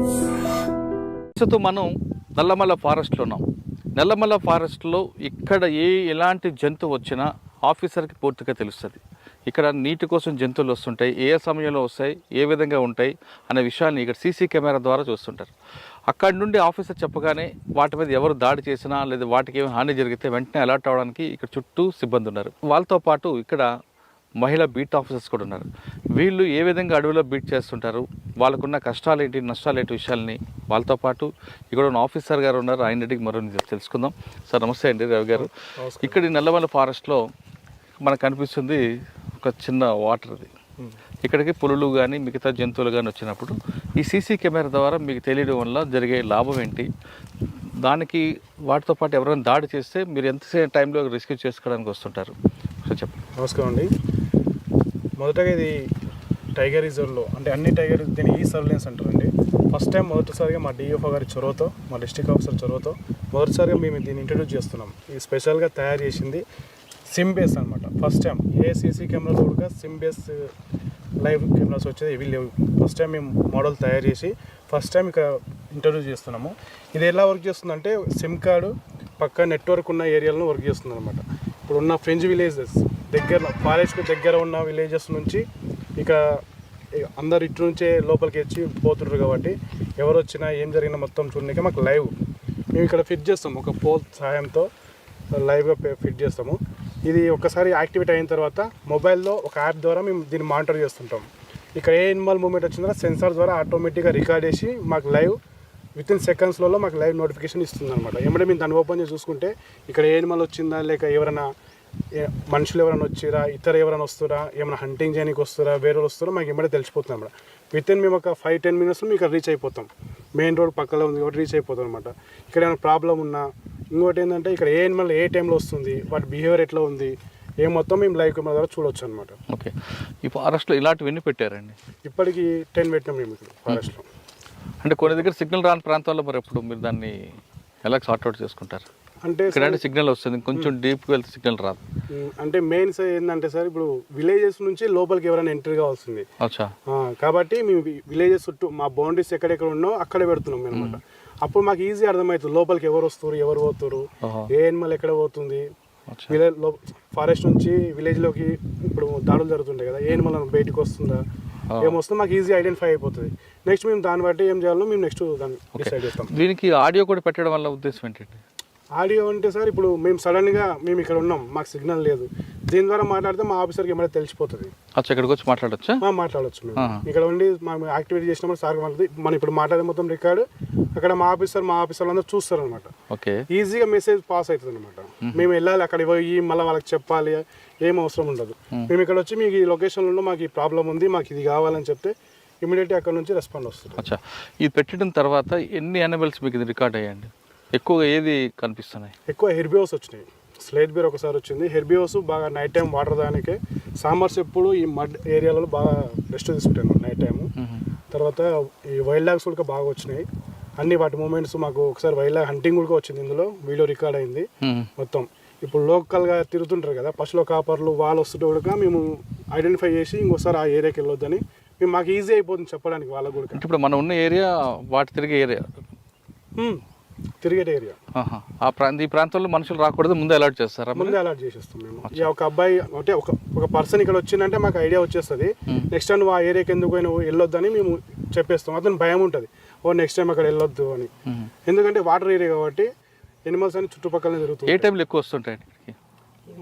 ప్రస్తుతం మనం నల్లమల్ల ఫారెస్ట్లో ఉన్నాం. నల్లమల్ల ఫారెస్ట్లో ఇక్కడ ఏ ఎలాంటి జంతువు వచ్చినా ఆఫీసర్కి పూర్తిగా తెలుస్తుంది. ఇక్కడ నీటి కోసం జంతువులు వస్తుంటాయి ఏ సమయంలో వస్తాయి ఏ విధంగా ఉంటాయి అనే విషయాన్ని ఇక్కడ సీసీ కెమెరా ద్వారా చూస్తుంటారు. అక్కడి నుండి ఆఫీసర్ చెప్పగానే వాటి మీద ఎవరు దాడి చేసినా లేదా వాటికి ఏమైనా హాని జరిగితే వెంటనే అలర్ట్ అవ్వడానికి ఇక్కడ చుట్టూ సిబ్బంది ఉన్నారు. వాళ్ళతో పాటు ఇక్కడ మహిళా బీట్ ఆఫీసర్స్ కూడా ఉన్నారు. వీళ్ళు ఏ విధంగా అడవిలో బీట్ చేస్తుంటారు వాళ్ళకున్న కష్టాలు ఏంటి నష్టాలు ఏంటి విషయాల్ని వాళ్ళతో పాటు ఇక్కడ ఉన్న ఆఫీసర్ గారు ఉన్నారు ఆయన అడిగి మరో తెలుసుకుందాం. సార్ నమస్తే అండి రవి గారు. ఇక్కడ నల్లమల్ల ఫారెస్ట్లో మనకు కనిపిస్తుంది ఒక చిన్న వాటర్ అది. ఇక్కడికి పులులు కానీ మిగతా జంతువులు కానీ వచ్చినప్పుడు ఈ సీసీ కెమెరా ద్వారా మీకు తెలియడం వల్ల జరిగే లాభం ఏంటి? దానికి వాటితో పాటు ఎవరైనా దాడి చేస్తే మీరు ఎంతసేపు టైంలో రెస్క్యూ చేసుకోవడానికి వస్తుంటారు? సో చెప్పండి. నమస్కారం అండి. మొదటగా ఇది టైగర్ రిజర్వ్లో అంటే అన్ని టైగర్ దీన్ని ఈ సర్వేలెన్స్ అంటారండి. ఫస్ట్ టైం మొదటిసారిగా మా డిఎఫ్ఓ గారి చొరవతో మా డిస్ట్రిక్ట్ ఆఫీసర్ చొరవతో మొదటిసారిగా మేము దీన్ని ఇంట్రడ్యూస్ చేస్తున్నాం. ఇది స్పెషల్గా తయారు చేసింది సిమ్ బేస్ అనమాట ఫస్ట్ టైం. ఏ సీసీ కెమెరాలో కూడా సిమ్ బేస్ లైవ్ కెమెరాస్ వచ్చేది ఇవి లేవు. ఫస్ట్ టైం మేము మోడల్ తయారు చేసి ఫస్ట్ టైం ఇక్కడ ఇంట్రడ్యూస్ చేస్తున్నాము. ఇది ఎలా వర్క్ చేస్తుందంటే సిమ్ కార్డు పక్క నెట్వర్క్ ఉన్న ఏరియాలను వర్క్ చేస్తుంది అనమాట ఇప్పుడు ఉన్న ఫ్రెంచ్ విలేజెస్ దగ్గర ఫారెస్ట్కి దగ్గర ఉన్న విలేజెస్ నుంచి ఇక అందరు ఇటు నుంచే లోపలికి వచ్చి పోతుండ్రు కాబట్టి ఎవరు వచ్చినా ఏం జరిగినా మొత్తం చూడడానికి మాకు లైవ్ మేము ఇక్కడ ఫిట్ చేస్తాం ఒక పోల్ సహాయంతో లైవ్గా ఫిట్ చేస్తాము. ఇది ఒకసారి యాక్టివేట్ అయిన తర్వాత మొబైల్లో ఒక యాప్ ద్వారా మేము దీన్ని మానిటర్ చేస్తుంటాం. ఇక్కడ ఏ ఎనిమల్ మూమెంట్ వచ్చిందో సెన్సార్ ద్వారా ఆటోమేటిక్గా రికార్డ్ చేసి మాకు లైవ్ విత్ ఇన్ సెకండ్స్లలో మాకు లైవ్ నోటిఫికేషన్ ఇస్తుంది అనమాట ఏమంటే మేము దాన్ని ఓపెన్ చేసి చూసుకుంటే ఇక్కడ ఏ ఎనిమల్ వచ్చిందా లేక ఎవరైనా మనుషులు ఎవరైనా వచ్చిరా ఇతర ఎవరైనా వస్తారా ఏమైనా హంటింగ్ చేయడానికి వస్తారా వేరే వాళ్ళు వస్తారో మాకు ఏమంటే తెలిసిపోతుంది అనమాట విత్ ఇన్ మేము ఒక ఫైవ్ టెన్ మినిట్స్లో మీకు రీచ్ అయిపోతాం. మెయిన్ రోడ్ పక్కలో ఉంది కాబట్టి రీచ్ అయిపోతాం అనమాట ఇక్కడ ఏమైనా ప్రాబ్లం ఉన్నా ఇంకోటి ఏంటంటే ఇక్కడ ఏ ఎనిమల్ ఏ టైంలో వస్తుంది వాటి బిహేవియర్ ఎట్లా ఉంది ఏ మొత్తం మేము లైవ్ కెమెరా ద్వారా చూడొచ్చు అనమాట ఓకే. ఈ ఫారెస్ట్లో ఇలాంటివన్నీ పెట్టారండి? ఇప్పటికి టెన్ పెట్టినాం మేము ఇక్కడ ఫారెస్ట్లో అంటే కొన్ని దగ్గర సిగ్నల్ రాని ప్రాంతాల్లో మరి ఎప్పుడు మీరు దాన్ని ఎలా సార్ట్అవుట్ చేసుకుంటారు? అంటే ఇక్కడ సిగ్నల్ వస్తుంది. కొంచెం డీప్కి వెళ్తే సిగ్నల్ రాదు. అంటే మెయిన్ ఏంటంటే సార్ ఇప్పుడు విలేజెస్ నుంచి లోపలికి ఎవరైనా ఎంట్రీ కావాల్సింది. అచ్చా. ఆ, కాబట్టి మేము విలేజెస్ చుట్టూ మా బౌండరీస్ ఎక్కడెక్కడ ఉన్నో అక్కడే పెడుతున్నాం అనమాట అప్పుడు మాకు ఈజీ అర్థమవుతుంది లోపలికి ఎవరు వస్తారు ఎవరు పోతారు. ఏ ఎనిమల్ ఎక్కడ పోతుంది. విలేజ్ ఫారెస్ట్ నుంచి విలేజ్లోకి ఇప్పుడు దాడులు జరుగుతుంటాయి కదా ఏ ఎనిమల్ బయటికి వస్తుందా ఏమొస్తుందో మాకు ఈజీ ఐడెంటిఫై అయిపోతుంది. నెక్స్ట్ మేము దాన్ని బట్టి ఏం చేయాలో మేము నెక్స్ట్ దాన్ని డిసైడ్ చేస్తాం. దీనికి ఆడియో కూడా పెట్టడం వల్ల ఉద్దేశం ఏంటండి? ఆడియో అంటే సార్ ఇప్పుడు మేము సడన్గా మేము ఇక్కడ ఉన్నాం మాకు సిగ్నల్ లేదు. దీని ద్వారా మాట్లాడితే మా ఆఫీసర్కి ఏమైనా తెలిసిపోతుంది. అచ్చా ఇక్కడికి వచ్చి మాట్లాడొచ్చా? మాట్లాడొచ్చు మేము. ఇక్కడ ఉండి మనం యాక్టివేట్ చేసినప్పుడు సార్ వాళ్ళది మనం ఇప్పుడు మాట్లాడే మొత్తం రికార్డు అక్కడ మా ఆఫీసర్ మా ఆఫీసర్లు అందరూ చూస్తారు అనమాట ఓకే. ఈజీగా మెసేజ్ పాస్ అవుతుంది అనమాట మేము వెళ్ళాలి అక్కడ పోయి మళ్ళీ వాళ్ళకి చెప్పాలి ఏం అవసరం ఉండదు. మేము. ఇక్కడ వచ్చి మీకు ఈ లొకేషన్లో మాకు ఈ ప్రాబ్లం ఉంది మాకు ఇది కావాలని చెప్తే ఇమీడియట్గా అక్కడ నుంచి రెస్పాండ్ వస్తుంది. అచ్చా. ఇది పెట్టడం తర్వాత ఎన్ని యానిమల్స్ మీకు ఇది రికార్డ్ అయ్యండి ఎక్కువగా ఏది కనిపిస్తున్నాయి? ఎక్కువ హెర్బియోస్ వచ్చినాయి. స్లేట్ బీర్ ఒకసారి వచ్చింది. హెర్బియోస్ బాగా నైట్ టైం వాటర్ దానికే సామర్స్ ఎప్పుడు ఈ మడ్ ఏరియాలలో బాగా రెస్ట్ తీసుకుంటాను నైట్ టైము. తర్వాత ఈ వైల్డ్ డాగ్స్ కూడా బాగా వచ్చినాయి. అన్ని వాటి మూమెంట్స్ మాకు ఒకసారి వైల్డ్ హంటింగ్ కూడా వచ్చింది ఇందులో. వీడియో రికార్డ్ అయింది. మొత్తం. ఇప్పుడు లోకల్గా తిరుగుతుంటారు కదా పశువుల కాపర్లు వాళ్ళు వస్తుంటే కూడా మేము ఐడెంటిఫై చేసి ఇంకోసారి ఆ ఏరియాకి వెళ్ళొద్దని మేము మాకు ఈజీ అయిపోతుంది చెప్పడానికి వాళ్ళకు కూడా. ఇప్పుడు మనం ఉన్న ఏరియా వాటి తిరిగే ఏరియా? తిరిగేట ఏరియా. ఆ ప్రాంత ఈ ప్రాంతంలో మనుషులు రాకూడదు ముందే అలర్ట్ చేస్తారా? ముందే అలర్ట్ చేసేస్తాం మేము. ఇక ఒక అబ్బాయి అంటే ఒక ఒక పర్సన్ ఇక్కడ వచ్చిందంటే మాకు ఐడియా వచ్చేస్తుంది. నెక్స్ట్ టైం నువ్వు ఆ ఏరియాకి ఎందుకు పోయినా వెళ్ళొద్దని మేము చెప్పేస్తాం. అతను భయం ఉంటుంది. ఓ నెక్స్ట్ టైం అక్కడ వెళ్ళొద్దు అని. ఎందుకంటే వాటర్ ఏరియా కాబట్టి ఎనిమల్స్ అని చుట్టుపక్కల ఏ జరుగుతుంది టైంలో ఎక్కువ వస్తుంటాయి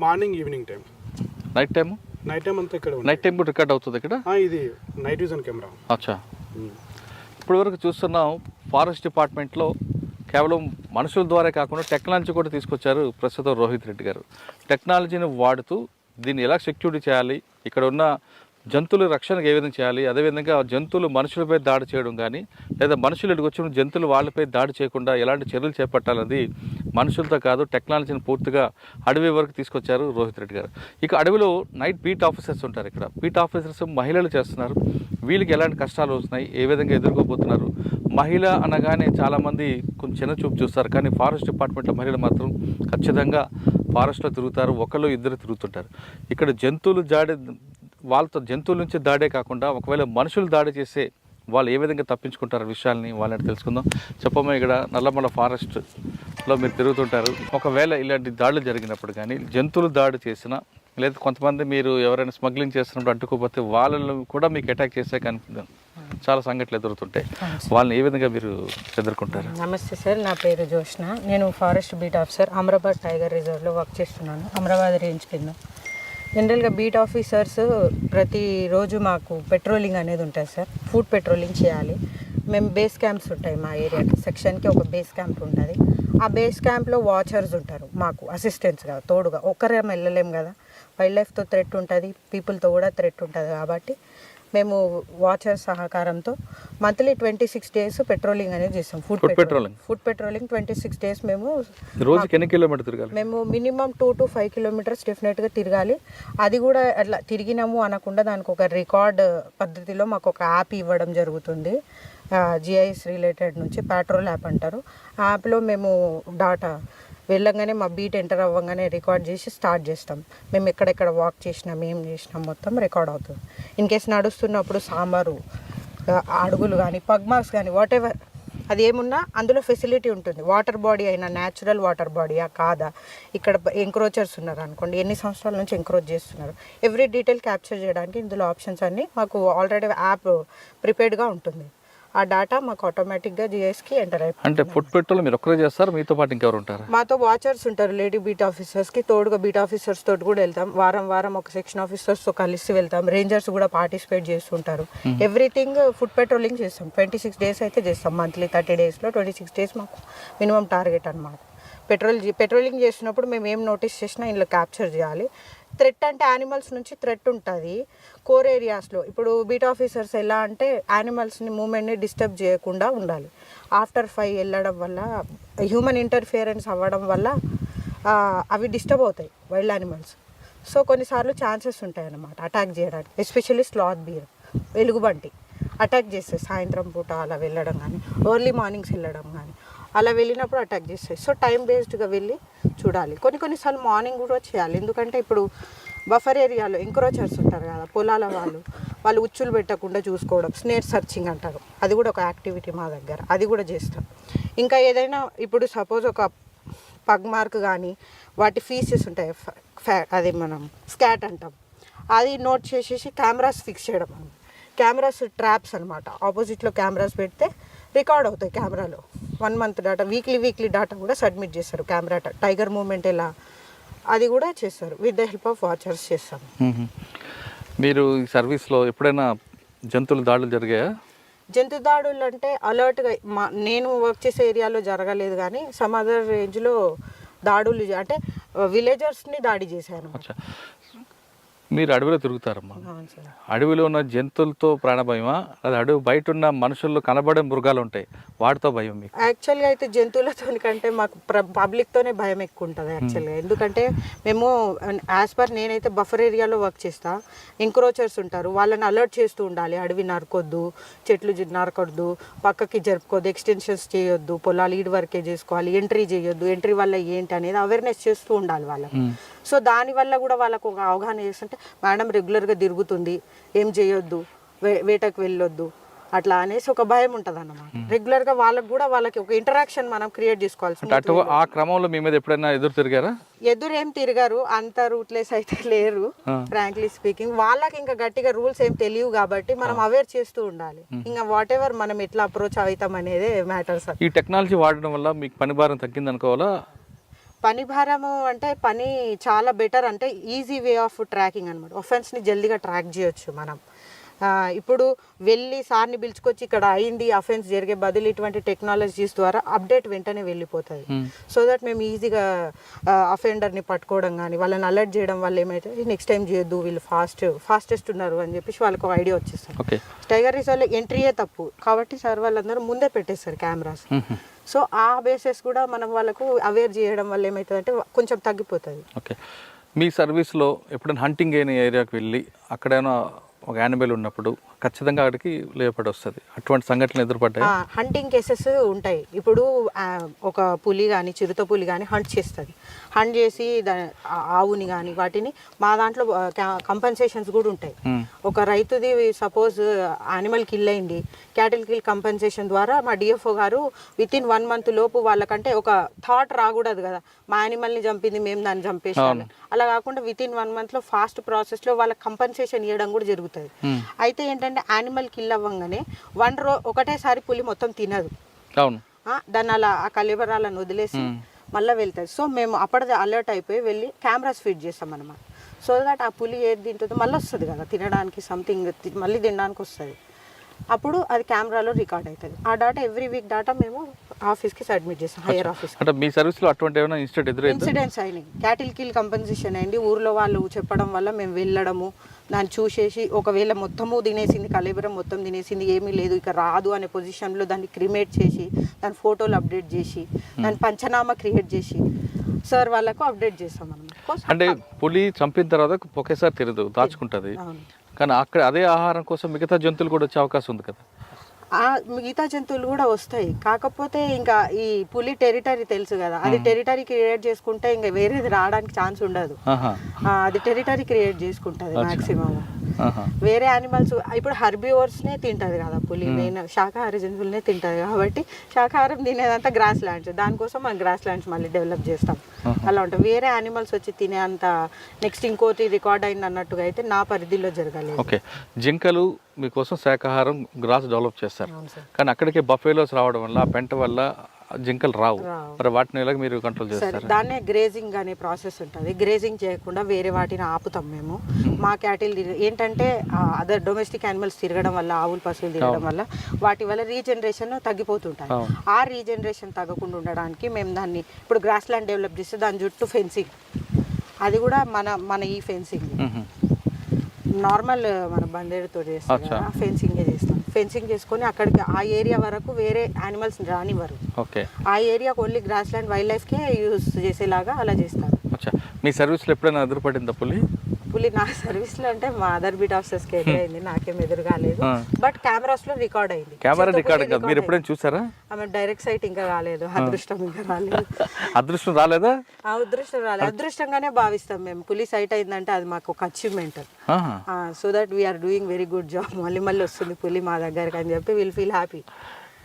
morning evening time night time night time అంతా ఇక్కడ నైట్ టైం కూడా రికార్డ్ అవుతుంది ఇక్కడ? ఇది నైట్ విజన్ కెమెరా అచ్చా. ఇప్పటి వరకు చూస్తున్నాం ఫారెస్ట్ డిపార్ట్మెంట్లో కేవలం మనుషుల ద్వారా కాకుండా టెక్నాలజీ కూడా తీసుకొచ్చారు ప్రస్తుతం రోహిత్ రెడ్డి గారు. టెక్నాలజీని వాడుతూ దీన్ని ఎలా సెక్యూరిటీ చేయాలి? ఇక్కడ ఉన్న జంతువుల రక్షణకు ఏ విధంగా చేయాలి? అదేవిధంగా జంతువులు మనుషులపై దాడి చేయడం కానీ లేదా మనుషులు ఇక్కడికి వచ్చిన జంతువులు వాళ్ళపై దాడి చేయకుండా ఎలాంటి చర్యలు చేపట్టాలన్నది మనుషులతో కాదు టెక్నాలజీని పూర్తిగా అడవి వరకు తీసుకొచ్చారు రోహిత్ రెడ్డి గారు. ఇక అడవిలో నైట్ బీట్ ఆఫీసర్స్ ఉంటారు ఇక్కడ. బీట్ ఆఫీసర్స్ మహిళలు చేస్తున్నారు. వీళ్ళకి ఎలాంటి కష్టాలు వస్తున్నాయి? ఏ విధంగా ఎదుర్కోబోతున్నారు? మహిళ అనగానే చాలామంది కొంచెం చిన్న చూపు చూస్తారు కానీ ఫారెస్ట్ డిపార్ట్మెంట్లో మహిళలు మాత్రం ఖచ్చితంగా ఫారెస్ట్లో తిరుగుతారు ఒకళ్ళు ఇద్దరు తిరుగుతుంటారు. ఇక్కడ జంతువులు జాడే వాళ్ళతో జంతువుల నుంచి దాడే కాకుండా ఒకవేళ మనుషులు దాడి చేసే వాళ్ళు ఏ విధంగా తప్పించుకుంటారు విషయాల్ని వాళ్ళని తెలుసుకుందాం. చెప్పమ్మ ఇక్కడ నల్లమల ఫారెస్ట్లో మీరు తిరుగుతుంటారు. ఒకవేళ ఇలాంటి దాడులు జరిగినప్పుడు కానీ జంతువులు దాడి చేసినా లేదా కొంతమంది మీరు ఎవరైనా స్మగ్లింగ్ చేస్తున్నప్పుడు అడ్డుకోకపోతే వాళ్ళని కూడా మీకు అటాక్ చేసే కనిపిద్దాం చాలా సంఘటనలు ఎదురుతుంటాయి. వాళ్ళని ఏ విధంగా మీరు ఎదుర్కొంటారు? నమస్తే సార్ నా పేరు జోష్న. నేను forest beat officer Amrabad tiger రిజర్వ్లో work చేస్తున్నాను అమరాబాద్ రేంజ్ కింద. జనరల్గా బీట్ ఆఫీసర్స్ ప్రతిరోజు మాకు పెట్రోలింగ్ అనేది ఉంటుంది సార్ ఫుడ్ పెట్రోలింగ్ చేయాలి. మేము బేస్ క్యాంప్స్ ఉంటాయి మా ఏరియాకి సెక్షన్కి ఒక బేస్ క్యాంప్ ఉంటుంది. ఆ బేస్ క్యాంప్లో వాచర్స్ ఉంటారు మాకు అసిస్టెంట్స్గా తోడుగా. ఒక్కరే వెళ్ళలేం కదా. వైల్డ్ లైఫ్తో థ్రెట్ ఉంటుంది పీపుల్తో కూడా థ్రెట్ ఉంటుంది కాబట్టి మేము వాచర్ సహకారంతో monthly twenty six days patrolling అనేది చేస్తాం. Foot patrolling. Foot patrolling twenty six days మేము రోజుకి ఎన్ని కిలోమీటర్ తిరగాలి? మేము minimum two to five kilometres డెఫినెట్గా తిరగాలి. అది కూడా అట్లా తిరిగినాము అనకుండా దానికి ఒక రికార్డ్ పద్ధతిలో మాకు ఒక యాప్ ఇవ్వడం జరుగుతుంది. జిఐఎస్ రిలేటెడ్ నుంచి పెట్రోల్ యాప్ అంటారు. ఆ యాప్లో మేము డాటా వెళ్ళంగానే మా బీట్ ఎంటర్ అవ్వగానే రికార్డ్ చేసి స్టార్ట్ చేస్తాం. మేము ఎక్కడెక్కడ వాక్ చేసినాం ఏం చేసినాం మొత్తం రికార్డ్ అవుతుంది. ఇన్ కేస్ నడుస్తున్నప్పుడు సాంబారు అడుగులు కానీ పగ్మార్క్స్ కానీ వాట్ ఎవర్ అది ఏమున్నా అందులో ఫెసిలిటీ ఉంటుంది. వాటర్ బాడీ అయినా న్యాచురల్ వాటర్ బాడీయా కాదా? ఇక్కడ ఎంక్రోచర్స్ ఉన్నారు అనుకోండి ఎన్ని సంవత్సరాల నుంచి ఎంక్రోచ్ చేస్తున్నారు? ఎవ్రీ డీటెయిల్ క్యాప్చర్ చేయడానికి ఇందులో ఆప్షన్స్ అన్నీ మాకు ఆల్రెడీ యాప్ ప్రిపేర్డ్గా ఉంటుంది. ఆ డేటా మాకు ఆటోమేటిక్గా జిఎస్కి ఎంటర్ అయిపోతుంది. అంటే ఫుడ్ పెట్రోల్ మీరు ఒక్కరే చేస్తారు మీతో పాటు ఇంకెవరు ఉంటారు? మాతో వాచర్స్ ఉంటారు లేడీ బీట్ ఆఫీసర్స్కి తోడుగా బీట్ ఆఫీసర్స్ తోటి కూడా వెళ్తాం. వారం వారం ఒక సెక్షన్ ఆఫీసర్స్తో కలిసి వెళ్తాం. రేంజర్స్ కూడా పార్టిసిపేట్ చేస్తుంటారు. ఎవ్రీథింగ్ ఫుడ్ పెట్రోలింగ్ చేస్తాం. ట్వంటీ సిక్స్ డేస్ అయితే చేస్తాం. మంత్లీ థర్టీ డేస్లో ట్వంటీ సిక్స్ డేస్ మాకు మినిమం టార్గెట్ అనమాట పెట్రోల్ పెట్రోలింగ్ చేసినప్పుడు మేము ఏం నోటీస్ చేసినా ఇందులో క్యాప్చర్ చేయాలి. థ్రెట్ అంటే యానిమల్స్ నుంచి థ్రెట్ ఉంటుంది. కోర్ ఏరియాస్లో. ఇప్పుడు బీట్ ఆఫీసర్స్ ఎలా అంటే యానిమల్స్ని మూమెంట్ని డిస్టర్బ్ చేయకుండా ఉండాలి. ఆఫ్టర్ ఫైవ్ వెళ్ళడం వల్ల హ్యూమన్ ఇంటర్ఫియరెన్స్ అవ్వడం వల్ల అవి డిస్టర్బ్ అవుతాయి వైల్డ్ యానిమల్స్. సో కొన్నిసార్లు ఛాన్సెస్ ఉంటాయి అన్నమాట అటాక్ చేయడానికి. ఎస్పెషల్లీ స్లాత్ బీర్ వెలుగుబంటి అటాక్ చేస్తాయి సాయంత్రం పూట అలా వెళ్ళడం కానీ ఎర్లీ మార్నింగ్స్ వెళ్ళడం కానీ అలా వెళ్ళినప్పుడు అటాక్ చేస్తాయి. సో టైం బేస్డ్గా వెళ్ళి చూడాలి. కొన్ని కొన్నిసార్లు మార్నింగ్ కూడా చేయాలి. ఎందుకంటే ఇప్పుడు బఫర్ ఏరియాలో ఎంక్రోచర్స్ ఉంటారు కదా పొలాల వాళ్ళు. వాళ్ళు ఉచ్చులు పెట్టకుండా చూసుకోవడం స్నేర్ సర్చింగ్ అంటారు. అది కూడా ఒక యాక్టివిటీ మా దగ్గర. అది కూడా చేస్తాం. ఇంకా ఏదైనా ఇప్పుడు సపోజ్ ఒక పగ్ మార్క్ కానీ వాటి ఫీసెస్ ఉంటాయి. ఫ్యా అది మనం స్కాట్ అంటాం. అది నోట్ చేసేసి కెమెరాస్ ఫిక్స్ చేయడం. అన్నమాట కెమెరాస్ ట్రాప్స్ అనమాట ఆపోజిట్లో కెమెరాస్ పెడితే రికార్డ్ అవుతాయి కెమెరాలో. One month data weekly weekly data కూడా సబ్మిట్ చేస్తారు కెమెరా టైగర్ మూమెంట్ ఎలా? అది కూడా చేస్తారు. With the help of watchers చేస్తాం. మీరు ఈ సర్వీస్లో ఎప్పుడైనా జంతువుల దాడులు జరిగాయా? జంతు దాడులు అంటే అలర్ట్గా మా నేను వర్క్ చేసే ఏరియాలో జరగలేదు కానీ సమ్ అదర్ రేంజ్లో దాడులు అంటే విలేజర్స్ని దాడి చేశాను. మీరు అడవిలో తిరుగుతారమ్మా. అడవిలో ఉన్న జంతువులతో ప్రాణభయమా? అది అడవి బయట ఉన్న మనుషుల్లో కనబడే మృగాలు ఉంటాయి వాటితో భయం మీకు? యాక్చువల్గా అయితే జంతువులతో కంటే మాకు పబ్లిక్తోనే భయం ఎక్కువ ఉంటుంది యాక్చువల్గా ఎందుకంటే మేము యాజ్ పర్ నేనైతే బఫర్ ఏరియాలో వర్క్ చేస్తా. ఎంక్రోచర్స్ ఉంటారు. వాళ్ళని అలర్ట్ చేస్తూ ఉండాలి. అడవి నరకొద్దు చెట్లు నరకొద్దు పక్కకి జరుపుకోవద్దు ఎక్స్టెన్షన్స్ చేయొద్దు పొలాలు ఈడి వరకే చేసుకోవాలి ఎంట్రీ చేయొద్దు ఎంట్రీ వల్ల ఏంటి అనేది అవేర్నెస్ చేస్తూ ఉండాలి వాళ్ళకి. సో దానివల్ల కూడా వాళ్ళకు ఒక అవగాహన చేస్తుంటే మేడం రెగ్యులర్గా తిరుగుతుంది. ఏం చేయొద్దు. వే- వేటకు వెళ్ళొద్దు. అట్లా అనేసి ఒక భయం ఉంటుంది అన్నమాట రెగ్యులర్గా వాళ్ళకి కూడా వాళ్ళకి ఒక ఇంటరాక్షన్ మనం క్రియేట్ చేసుకోవాల్సి ఆ క్రమంలో మీ మీద ఎప్పుడైనా ఎదురు తిరిగారా? ఎదురు ఏం తిరగారు. అంత రూట్లెస్ అయితే లేరు ఫ్రాంక్లీ స్పీకింగ్ వాళ్ళకి ఇంకా గట్టిగా రూల్స్ ఏం తెలియవు కాబట్టి మనం అవేర్ చేస్తూ ఉండాలి. ఇంకా వాట్ ఎవర్ మనం ఎట్లా అప్రోచ్ అవుతాం అనేది మ్యాటర్స్ ఈ టెక్నాలజీ వాడడం వల్ల మీకు పని భారం తగ్గింది అనుకోవాలా పని భారము అంటే పని చాలా బెటర్ అంటే ఈజీ వే ఆఫ్ ట్రాకింగ్ అనమాట ఒఫెన్స్ని జల్దీగా ట్రాక్ చేయొచ్చు మనం. ఇప్పుడు వెళ్ళి సార్ని పిలుచుకొచ్చి ఇక్కడ అయింది అఫెన్స్ జరిగే బదులు ఇటువంటి టెక్నాలజీస్ ద్వారా అప్డేట్ వెంటనే వెళ్ళిపోతుంది. సో దట్ మేము ఈజీగా అఫెండర్ని పట్టుకోవడం కానీ వాళ్ళని అలర్ట్ చేయడం వల్ల ఏమైతే నెక్స్ట్ టైం చేయొద్దు వీళ్ళు ఫాస్ట్ ఫాస్టెస్ట్ ఉన్నారు అని చెప్పేసి వాళ్ళకి ఐడియా వచ్చేస్తుంది. ఓకే టైగర్ రిజర్వ్లో ఎంట్రీయే తప్పు. కాబట్టి సార్ వాళ్ళందరూ ముందే పెట్టేస్తారు కెమెరాస్ సో ఆ బేసెస్ కూడా మనం వాళ్ళకు అవేర్ చేయడం వల్ల ఏమవుతుందంటే కొంచెం తగ్గిపోతుంది. ఓకే. మీ సర్వీస్లో ఎప్పుడైనా హంటింగ్ అయిన ఏరియాకి వెళ్ళి అక్కడైనా ఒక యానిమల్ ఉన్నప్పుడు ఖచ్చితంగా అక్కడికి లేపడి వస్తుంది. అటువంటి సంఘటనలు ఎదురుపడ్డాయి? హంటింగ్ కేసెస్ ఉంటాయి. ఇప్పుడు ఒక పులి కానీ చిరుత పులి కానీ హంట్ చేస్తుంది. హంట్ చేసి ఆవుని కానీ వాటిని మా దాంట్లో కంపెన్సేషన్స్ కూడా ఉంటాయి. ఒక రైతుది సపోజ్ యానిమల్ కిల్ అయింది. క్యాటిల్ కిల్ కంపెన్సేషన్ ద్వారా మా డిఎఫ్ఓ గారు విత్ ఇన్ వన్ మంత్ లోపు వాళ్ళకంటే ఒక థాట్ రాకూడదు కదా. మా యానిమల్ని చంపింది మేము దాన్ని చంపేసాము అలా కాకుండా విత్ ఇన్ వన్ మంత్లో ఫాస్ట్ ప్రాసెస్లో వాళ్ళకి కంపెన్సేషన్ ఇవ్వడం కూడా జరుగుతుంది. అయితే ఏంటంటే యానిమల్ కిల్ అవ్వగానే వన్ రో ఒకటేసారి పులి మొత్తం తినదు. అవును. దాన్ని అలా ఆ కలిబరాలను వదిలేసి మళ్ళీ వెళ్తుంది సో మేము అప్పటిదే అలర్ట్ అయిపోయి వెళ్ళి కెమెరాస్ ఫిట్ చేస్తాం అనమాట సో దట్ ఆ పులి ఏది తింటుందో మళ్ళీ వస్తుంది కదా తినడానికి సంథింగ్ మళ్ళీ తినడానికి వస్తుంది. అప్పుడు అది కెమెరాలో రికార్డ్ అవుతుంది ఆ డాటా ఎవ్రీ వీక్ డాటా మేము ఆఫీస్కి సబ్మిట్ చేస్తాం హైయర్ ఆఫీస్ అంటే మీ సర్వీస్లో అటువంటి ఏమైనా ఇన్సిడెంట్స్ అయినాయి. క్యాటిల్ కిల్ కంపెన్సేషన్ అయింది. ఊర్లో వాళ్ళు చెప్పడం వల్ల మేము వెళ్ళడము దాన్ని చూసేసి ఒకవేళ మొత్తము తినేసింది కలేబరం మొత్తం తినేసింది ఏమీ లేదు ఇక రాదు అనే పొజిషన్లో దాన్ని క్రిమేట్ చేసి దాని ఫోటోలు అప్డేట్ చేసి దాని పంచనామా క్రియేట్ చేసి సార్ వాళ్ళకు అప్డేట్ చేస్తాం అనమాట అంటే పులి చంపిన తర్వాత ఒకేసారి తినదు దాచుకుంటుంది. కానీ అక్కడ అదే ఆహారం కోసం మిగతా జంతువులు కూడా వచ్చే అవకాశం ఉంది కదా. మిగతా జంతువులు కూడా వస్తాయి. కాకపోతే ఇంకా ఈ పులి టెరిటరీ తెలుసు కదా అది టెరిటరీ క్రియేట్ చేసుకుంటే ఇంకా వేరేది రావడానికి ఛాన్స్ ఉండదు. ఆ, అది టెరిటరీ క్రియేట్ చేసుకుంటుంది మాక్సిమం వేరే యానిమల్స్ ఇప్పుడు హర్బివోర్స్నే తింటది కదా పులి మెయిన్ శాకాహార జంతువులనే తింటది కాబట్టి శాకాహారం తినేదంతా గ్రాస్ ల్యాండ్స్ దానికోసం మనం గ్రాస్ ల్యాండ్స్ మళ్ళీ డెవలప్ చేస్తాం. అలా ఉంటాం వేరే యానిమల్స్ వచ్చి తినే అంత నెక్స్ట్ ఇంకోటి రికార్డ్ అయింది అన్నట్టుగా అయితే నా పరిధిలో జరగలేదు. ఓకే. జింకలు మీకోసం శాకాహారం గ్రాస్ డెవలప్ చేస్తారు. కానీ అక్కడికి బఫేలోస్ రావడం వల్ల పెంట వల్ల జింకలు రావు. మరి వాటిని ఎలాగ మీరు కంట్రోల్ చేస్తారు? దాన్నే గ్రేజింగ్ అనే ప్రాసెస్ ఉంటుంది. గ్రేజింగ్ చేయకుండా వేరే వాటిని ఆపుతాం మేము. మా క్యాటిల్ ఏంటంటే అదర్ డొమెస్టిక్ యానిమల్స్ తిరగడం వల్ల ఆవులు పశువులు తిరగడం వల్ల వాటి వల్ల రీజనరేషన్ తగ్గిపోతుంటాయి. ఆ రీజనరేషన్ తగ్గకుండా ఉండడానికి మేము దాన్ని ఇప్పుడు గ్రాస్ ల్యాండ్ డెవలప్ చేస్తే దాని చుట్టూ ఫెన్సింగ్ అది కూడా మన మన ఈ ఫెన్సింగ్. నార్మల్ మన బండేరుతో చేస్తాం ఫెన్సింగ్ చేస్తాం ఫెన్సింగ్ చేసుకొని అక్కడికి ఆ ఏరియా వరకు వేరే యానిమల్స్ రానివ్వరు. ఓకే. ఆ ఏరియాకి ఓన్లీ గ్రాస్ ల్యాండ్ వైల్డ్ లైఫ్కే యూస్ చేసేలాగా అలా చేస్తారు. మీ సర్వీస్లో ఎప్పుడైనా ఎదురుపడిందా పులి? పులి నా సర్వీస్లో అంటే మా అదర్ బీట్ ఆఫీసర్స్కి ఎదురైంది నాకేం ఎదురు కాలేదు. బట్ కెమెరాస్లో రికార్డ్ అయింది. కెమెరా రికార్డ్ కాదు మీరు ఎప్పుడైనా చూసారా? అయింది. ఆమె డైరెక్ట్ సైట్ ఇంకా రాలేదు. అదృష్టం ఇంకా రాలేదు. అదృష్టం రాలేదా? ఆ అదృష్టం రాలేదు అదృష్టంగానే భావిస్తాం మేము. పులి సైట్ అయిందంటే అది మాకు ఒక achievement. So that we're doing very good job మళ్ళీ మళ్ళీ వస్తుంది పులి మా దగ్గరికి అని చెప్పి విల్ ఫీల్ హ్యాపీ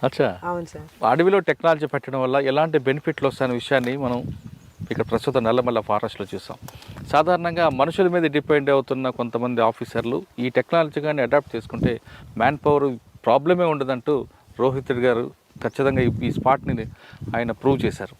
అచ్చా. అవును సార్. అడవిలో టెక్నాలజీ పెట్టడం వల్ల ఎలాంటి బెనిఫిట్లు వస్తాయనే విషయాన్ని మనం ఇక్కడ ప్రస్తుతం నల్లమల్ల ఫారెస్ట్లో చూసాం. సాధారణంగా మనుషుల మీద డిపెండ్ అవుతున్న కొంతమంది ఆఫీసర్లు ఈ టెక్నాలజీ కానీ అడాప్ట్ చేసుకుంటే మ్యాన్ పవర్ ప్రాబ్లమే ఉండదంటూ రోహిత్ గారు ఖచ్చితంగా ఈ- ఈ స్పాట్ని ఆయన ప్రూవ్ చేశారు.